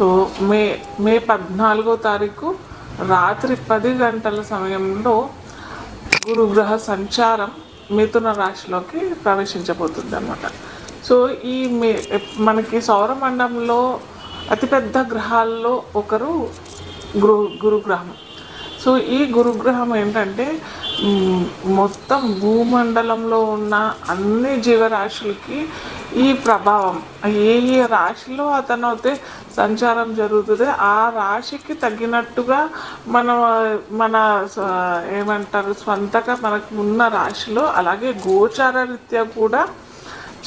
So మే మే పద్నాలుగో తారీఖు రాత్రి పది గంటల సమయంలో గురుగ్రహ సంచారం మిథున రాశిలోకి ప్రవేశించబోతుంది అనమాట సో ఈ మే మనకి సౌరమండలంలో అతిపెద్ద గ్రహాల్లో ఒకరు గురు గురుగ్రహం. సో ఈ గురుగ్రహం ఏంటంటే మొత్తం భూమండలంలో ఉన్న అన్ని జీవరాశులకి ఈ ప్రభావం. ఏ ఏ రాశిలో అతను అయితే సంచారం జరుగుతుంది ఆ రాశికి తగినట్టుగా మన మన స- ఏమంటారు స్వంతగా మనకు ఉన్న రాశిలో అలాగే గోచార రీత్యా కూడా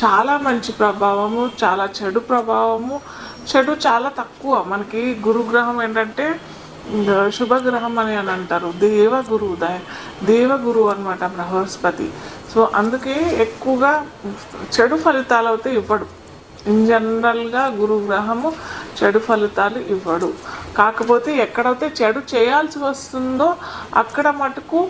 చాలా మంచి ప్రభావము చాలా చెడు ప్రభావము. చెడు చాలా తక్కువ. మనకి గురుగ్రహం ఏంటంటే శుభగ్రహం అని అని అంటారు. దేవగురు దేవగురు అనమాట బృహస్పతి. సో అందుకే ఎక్కువగా చెడు ఫలితాలు అయితే ఇవ్వడు. ఇన్ జనరల్గా గురుగ్రహము చెడు ఫలితాలు ఇవ్వడు. కాకపోతే ఎక్కడైతే చెడు చేయాల్సి వస్తుందో అక్కడ మటుకు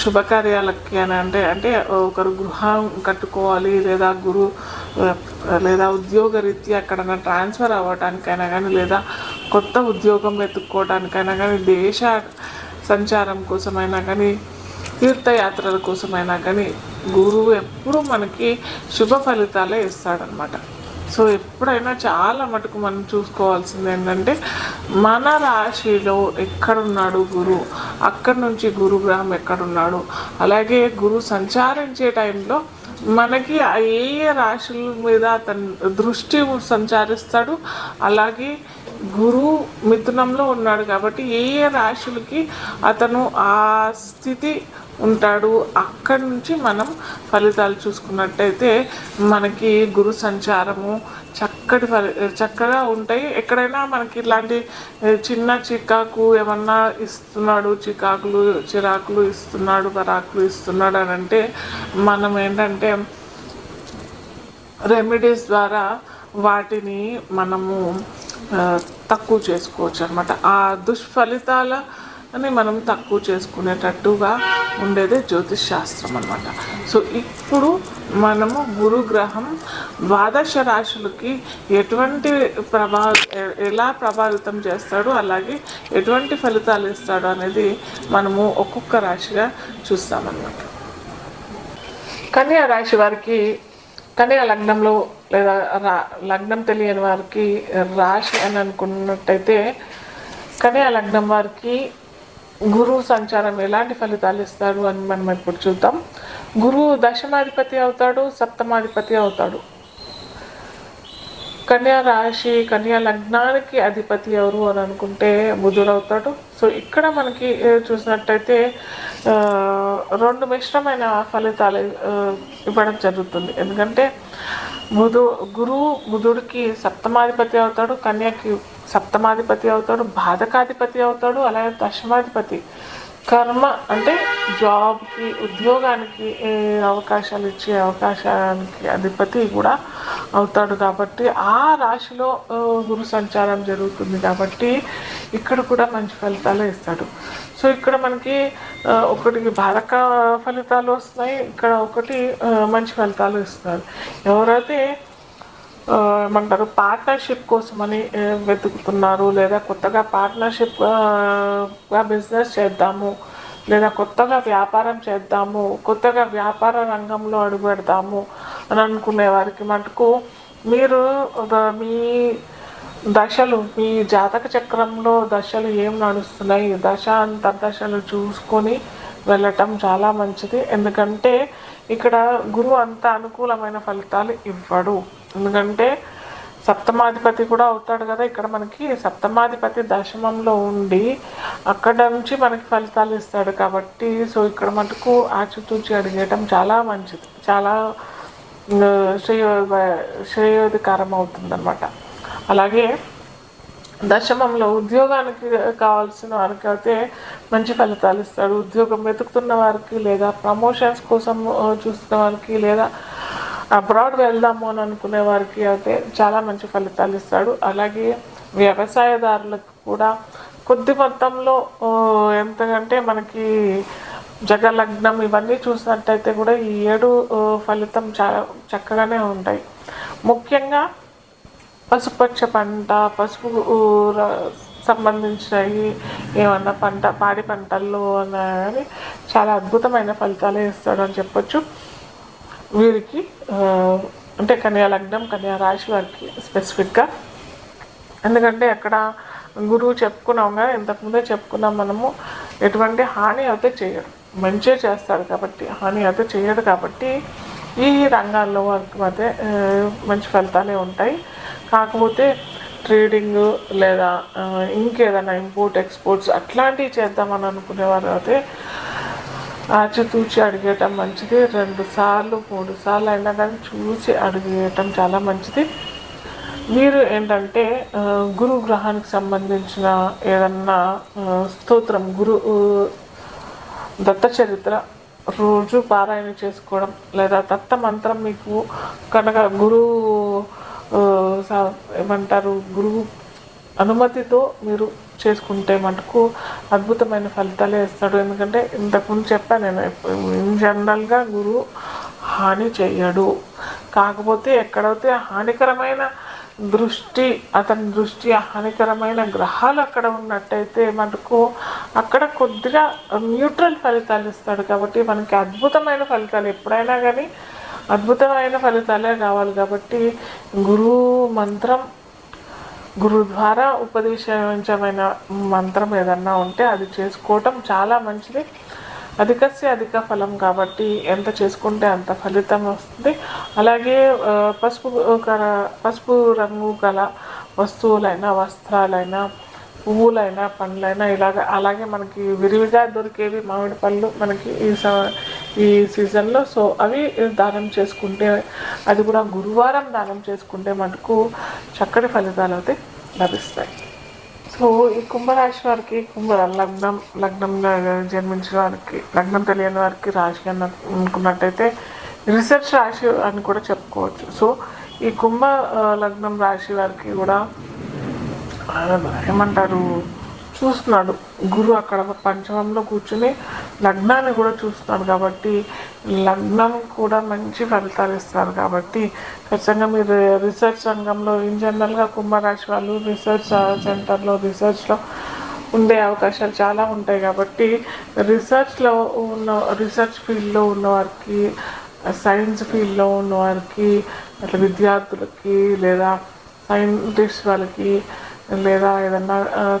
శుభకార్యాలకి అని అంటే అంటే ఒకరు గృహం కట్టుకోవాలి లేదా గురు లేదా ఉద్యోగ రీత్యా ఎక్కడైనా ట్రాన్స్ఫర్ అవ్వటానికైనా కానీ లేదా కొత్త ఉద్యోగం వెతుక్కోవటానికైనా కానీ దేశ సంచారం కోసమైనా కానీ తీర్థయాత్రల కోసమైనా కానీ గురువు ఎప్పుడూ మనకి శుభ ఫలితాలే ఇస్తాడనమాట సో ఎప్పుడైనా చాలా మటుకు మనం చూసుకోవాల్సింది ఏంటంటే మన రాశిలో ఎక్కడున్నాడు గురు? అక్కడి నుంచి గురుగ్రహం ఎక్కడున్నాడు? అలాగే గురు సంచారించే టైంలో మనకి ఏ రాశుల మీద అతను దృష్టి సంచారిస్తాడు? అలాగే గురు మిథునంలో ఉన్నాడు కాబట్టి ఏ ఏ రాశులకి అతను ఆ స్థితి ఉంటాడు అక్కడి నుంచి మనం ఫలితాలు చూసుకున్నట్టయితే మనకి గురు సంచారము చక్కటి ఫలి చక్కగా ఉంటాయి. ఎక్కడైనా మనకి ఇలాంటి చిన్న చికాకు ఏమన్నా ఇస్తున్నాడు చికాకులు చిరాకులు ఇస్తున్నాడు పరాకులు ఇస్తున్నాడు అని అంటే మనం ఏంటంటే రెమెడీస్ ద్వారా వాటిని మనము తక్కువ చేసుకోవచ్చు అనమాట ఆ దుష్ఫలితాలని మనం తక్కువ చేసుకునేటట్టుగా ఉండేదే జ్యోతిష్ శాస్త్రం అనమాట సో ఇప్పుడు మనము గురుగ్రహం ద్వాదశ రాశులకి ఎటువంటి ప్రభా ఎలా ప్రభావితం చేస్తాడు అలాగే ఎటువంటి ఫలితాలు ఇస్తాడు అనేది మనము ఒక్కొక్క రాశిగా చూస్తామన్నమాట. కన్యా రాశి వారికి కన్యా లగ్నంలో లేదా రా లగ్నం తెలియని వారికి రాశి అని అనుకున్నట్టయితే కన్యా లగ్నం వారికి గురువు సంచారం ఎలాంటి ఫలితాలు ఇస్తాడు అని మనం ఇప్పుడు చూద్దాం. గురువు దశమాధిపతి అవుతాడు సప్తమాధిపతి అవుతాడు. కన్యా రాశి కన్యా లగ్నానికి అధిపతి ఎవరు అని అనుకుంటే బుధుడు అవుతాడు సో ఇక్కడ మనకి చూసినట్టయితే రెండు మిశ్రమైన ఫలితాలు ఇవ్వడం జరుగుతుంది. ఎందుకంటే బుధు గురువు బుధుడికి సప్తమాధిపతి అవుతాడు కన్యాకి సప్తమాధిపతి అవుతాడు బాధకాధిపతి అవుతాడు అలాగే దశమాధిపతి. కర్మ అంటే జాబ్కి ఉద్యోగానికి అవకాశాలు ఇచ్చే అవకాశానికి అధిపతి కూడా అవుతాడు కాబట్టి ఆ రాశిలో గురు సంచారం జరుగుతుంది కాబట్టి ఇక్కడ కూడా మంచి ఫలితాలు ఇస్తాడు. సో ఇక్కడ మనకి ఒకటి బాధక ఫలితాలు వస్తున్నాయి. ఇక్కడ ఒకటి మంచి ఫలితాలు ఇస్తున్నారు. ఎవరైతే ఏమంటారు పార్ట్నర్షిప్ కోసమని వెతుకుతున్నారు లేదా కొత్తగా పార్ట్నర్షిప్గా బిజినెస్ చేద్దాము లేదా కొత్తగా వ్యాపారం చేద్దాము కొత్తగా వ్యాపార రంగంలో అడుగు పెడదాము అని అనుకునే వారికి మటుకు మీరు మీ దశలు మీ జాతక చక్రంలో దశలు ఏం నడుస్తున్నాయి దశ అంతర్దశలు చూసుకొని వెళ్ళటం చాలా మంచిది. ఎందుకంటే ఇక్కడ గురువు అంత అనుకూలమైన ఫలితాలు ఇవ్వడు. ఎందుకంటే సప్తమాధిపతి కూడా అవుతాడు కదా. ఇక్కడ మనకి సప్తమాధిపతి దశమంలో ఉండి అక్కడ నుంచి మనకి ఫలితాలు ఇస్తాడు కాబట్టి సో ఇక్కడ మటుకు ఆచితూచి అడిగేయటం చాలా మంచిది. చాలా శ్రేయో శ్రేయోధికారం అవుతుందన్నమాట. అలాగే దశమంలో ఉద్యోగానికి కావాల్సిన వారికి అయితే మంచి ఫలితాలు ఇస్తాడు ఉద్యోగం వెతుకుతున్న వారికి లేదా ప్రమోషన్స్ కోసం చూస్తున్న వారికి లేదా అబ్రాడ్ వెళ్దాము అని అనుకునే వారికి అయితే చాలా మంచి ఫలితాలు ఇస్తాడు. అలాగే వ్యవసాయదారులకు కూడా కొద్ది మొత్తంలో ఎంతకంటే మనకి జగలగ్నం ఇవన్నీ చూసినట్టయితే కూడా ఈ ఏడు ఫలితం చాలా చక్కగానే ఉంటాయి. ముఖ్యంగా పశుపక్ష పంట పసుపు సంబంధించినవి ఏమన్నా పంట పాడి పంటల్లో అన్నా కానీ చాలా అద్భుతమైన ఫలితాలు ఇస్తాడు అని చెప్పొచ్చు. వీరికి అంటే కన్యా లగ్నం కన్యా రాశి వారికి స్పెసిఫిక్గా ఎందుకంటే అక్కడ గురువు చెప్పుకున్నాం కదా ఇంతకుముందే చెప్పుకున్నాం మనము ఎటువంటి హాని అయితే చేయడు. మంచిగా చేస్తాడు కాబట్టి హాని అయితే చేయడు కాబట్టి ఈ రంగాల్లో వారికి అయితే మంచి ఫలితాలే ఉంటాయి. కాకపోతే ట్రేడింగ్ లేదా ఇంకేదైనా ఇంపోర్ట్ ఎక్స్పోర్ట్స్ అట్లాంటివి చేద్దామని అనుకునేవారు అయితే ఆచితూచి అడిగేయటం మంచిది. రెండు సార్లు మూడు సార్లు అయినా కానీ చూసి అడిగేయటం చాలా మంచిది. మీరు ఏంటంటే గురు గ్రహానికి సంబంధించిన ఏదన్నా స్తోత్రం గురు దత్త చరిత్ర రోజు పారాయణ చేసుకోవడం లేదా దత్త మంత్రం మీకు కనుక గురువు ఏమంటారు గురువు అనుమతితో మీరు చేసుకుంటే మటుకు అద్భుతమైన ఫలితాలే ఇస్తాడు. ఎందుకంటే ఇంతకుముందు చెప్పాను నేను ఇన్ జనరల్గా గురువు హాని చెయ్యడు. కాకపోతే ఎక్కడైతే హానికరమైన దృష్టి అతని దృష్టి హానికరమైన గ్రహాలు అక్కడ ఉన్నట్టయితే మనకు అక్కడ కొద్దిగా న్యూట్రల్ ఫలితాలు ఇస్తాడు. కాబట్టి మనకి అద్భుతమైన ఫలితాలు ఎప్పుడైనా కానీ అద్భుతమైన ఫలితాలే కావాలి కాబట్టి గురువు మంత్రం గురు ద్వారా ఉపదేశించమైన మంత్రం ఏదన్నా ఉంటే అది చేసుకోవటం చాలా మంచిది. అధికస్య అధిక ఫలం కాబట్టి ఎంత చేసుకుంటే అంత ఫలితం వస్తుంది. అలాగే పసుపు కర పసుపు రంగు గల వస్తువులైనా వస్త్రాలైనా పువ్వులైనా పండ్లైనా ఇలాగ అలాగే మనకి విరివిగా దొరికేవి మామిడి పళ్ళు మనకి ఈ స- ఈ సీజన్లో సో అవి దానం చేసుకుంటే అది కూడా గురువారం దానం చేసుకుంటే మనకు చక్కటి ఫలితాలు అయితే లభిస్తాయి. సో ఈ కుంభరాశి వారికి కుంభ లగ్నం లగ్నంలో జన్మించిన వారికి లగ్నం తెలియని వారికి రాశి అన్న అనుకున్నట్టయితే రీసెర్చ్ రాశి అని కూడా చెప్పుకోవచ్చు. సో ఈ కుంభ లగ్నం రాశి వారికి కూడా ఏమంటారు? చూస్తున్నాడు. గురు అక్కడ పంచమంలో కూర్చుని లగ్నాన్ని కూడా చూస్తున్నాడు కాబట్టి లగ్నం కూడా మంచి ఫలితాలు ఇస్తారు కాబట్టి ఖచ్చితంగా మీరు రీసెర్చ్ రంగంలో ఇన్ జనరల్గా కుంభరాశి వాళ్ళు రీసెర్చ్ సెంటర్లో రీసెర్చ్లో ఉండే అవకాశాలు చాలా ఉంటాయి కాబట్టి రీసెర్చ్లో ఉన్న రీసెర్చ్ ఫీల్డ్లో ఉన్నవారికి సైన్స్ ఫీల్డ్లో ఉన్నవారికి అట్లా విద్యార్థులకి లేదా సైంటిస్ట్ వాళ్ళకి లేదా ఏదన్నా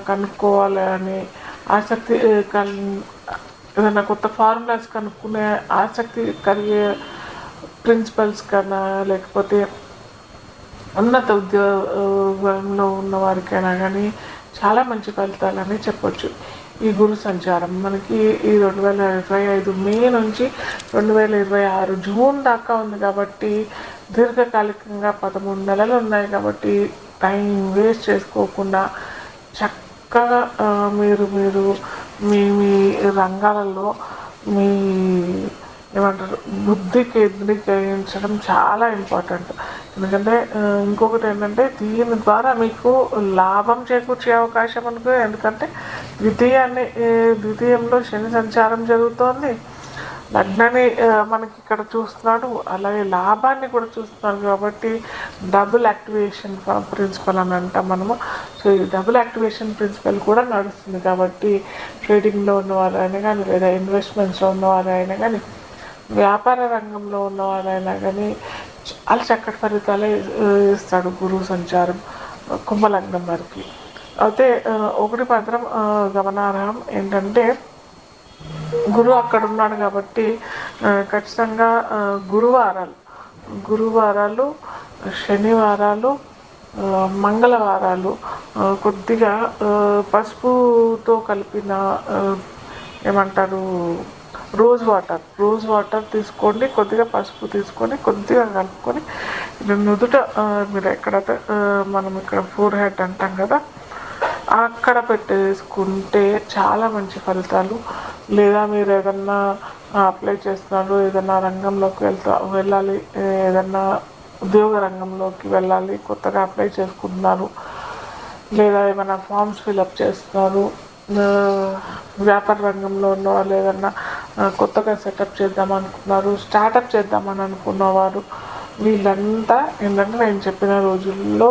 కనుక్కోవాలి అని ఆసక్తి కల్ ఏదైనా కొత్త ఫార్ములాస్ కనుక్కునే ఆసక్తి కలిగే ప్రిన్సిపల్స్ కన్నా లేకపోతే ఉన్నత ఉద్యోగంలో ఉన్న వారికైనా కానీ చాలా మంచి ఫలితాలని చెప్పొచ్చు. ఈ గురు సంచారం మనకి ఈ రెండు వేల ఇరవై ఐదు మే నుంచి రెండు వేల ఇరవై ఆరు జూన్ దాకా ఉంది కాబట్టి దీర్ఘకాలికంగా పదమూడు నెలలు ఉన్నాయి కాబట్టి టైం వేస్ట్ చేసుకోకుండా చక్కగా మీరు మీరు మీ మీ రంగాలలో మీ ఏమంటారు బుద్ధి కేంద్రీకరించడం చాలా ఇంపార్టెంట్. ఎందుకంటే ఇంకొకటి ఏంటంటే దీని ద్వారా మీకు లాభం చేకూర్చే అవకాశం అనుకో ఎందుకంటే ద్వితీయాన్ని ద్వితీయంలో శని సంచారం జరుగుతోంది. లగ్నాన్ని మనకి ఇక్కడ చూస్తున్నాడు. అలాగే లాభాన్ని కూడా చూస్తున్నాడు కాబట్టి డబుల్ యాక్టివేషన్ ప్రిన్సిపల్ అని అంటాం మనము. సో ఈ డబుల్ యాక్టివేషన్ ప్రిన్సిపల్ కూడా నడుస్తుంది కాబట్టి ట్రేడింగ్లో ఉన్నవారైనా కానీ లేదా ఇన్వెస్ట్మెంట్స్లో ఉన్నవారైనా కానీ వ్యాపార రంగంలో ఉన్నవారైనా కానీ చాలా చక్కటి ఫలితాలే ఇస్తాడు గురువు సంచారం కుంభలగ్నం వారికి. అయితే ఒకటి మాత్రం గమనార్హం ఏంటంటే గురువు అక్కడ ఉన్నాడు కాబట్టి ఖచ్చితంగా గురువారాలు గురువారాలు శనివారాలు మంగళవారాలు కొద్దిగా పసుపుతో కలిపిన ఏమంటారు రోజ్ వాటర్ రోజ్ వాటర్ తీసుకోండి కొద్దిగా పసుపు తీసుకొని కొద్దిగా కలుపుకొని నుదుట మీరు ఎక్కడైతే మనం ఇక్కడ ఫోర్ హెడ్ అంటాం కదా అక్కడ పెట్టేసుకుంటే చాలా మంచి ఫలితాలు. లేదా మీరు ఏదన్నా అప్లై చేస్తున్నారు ఏదన్నా రంగంలోకి వెళ్తా వెళ్ళాలి ఏదన్నా ఉద్యోగ రంగంలోకి వెళ్ళాలి కొత్తగా అప్లై చేసుకుంటున్నారు లేదా ఏమైనా ఫామ్స్ ఫిలప్ చేస్తున్నారు వ్యాపార రంగంలో ఉన్న వాళ్ళు ఏదన్నా కొత్తగా సెటప్ చేద్దాం అనుకున్నారు స్టార్టప్ చేద్దామని అనుకున్నవారు వీళ్ళంతా ఏంటంటే నేను చెప్పిన రోజుల్లో